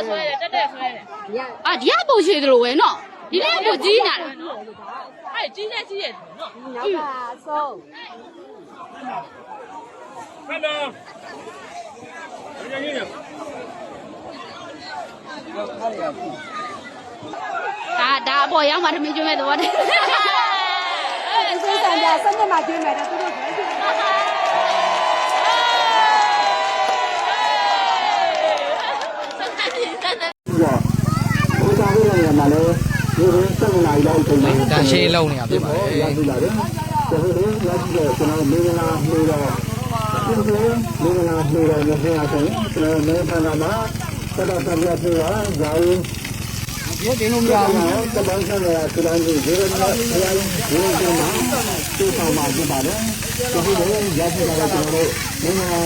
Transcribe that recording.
တက်ဆွဲတယ်တက်တက်ဆွဲတယ်အာဒီကပုံရှိသလိုပဲနော်ဒီနေ့ပုံကြီးနေတာအဲ့ကြီးတဲ့ကြီးရဲ့နော်နောက်ကဆုံးဟယ်လိုရင်းရင်းဒါဒါအပေါ်ရောက်မှသမီးကျွေးမဲ့သဘောတည်းအဲဆိုစံကြစံကြမှာကျွေးမဲ့တယ်သူတို့ ဒီလိုစက်နာရီလောက်ချိန်မှာဒါရှေးလုံးနေတာဖြစ်ပါတရယ်ပြီလားတဲ့ဒါပေမဲ့ရပြီတော့ကျွန်တော်မင်္ဂလာနှိုးတော့ဒီလိုမင်္ဂလာနှိုးတော့မဖြစ်အောင်ကျွန်တော်မဲဖန်တာမှာသက်တော်ဆက်ပြပြပါဇာယီဒီတင်လို့မရဘူးတပန်းဆရာကတန်းကြီးဒီလိုမျိုးဘုရားကြီးဒီလိုမျိုးသူ့ဆောင်မှာဖြစ်ပါတယ်ဒီလိုရပြီတော့ကျွန်တော်မင်္ဂလာ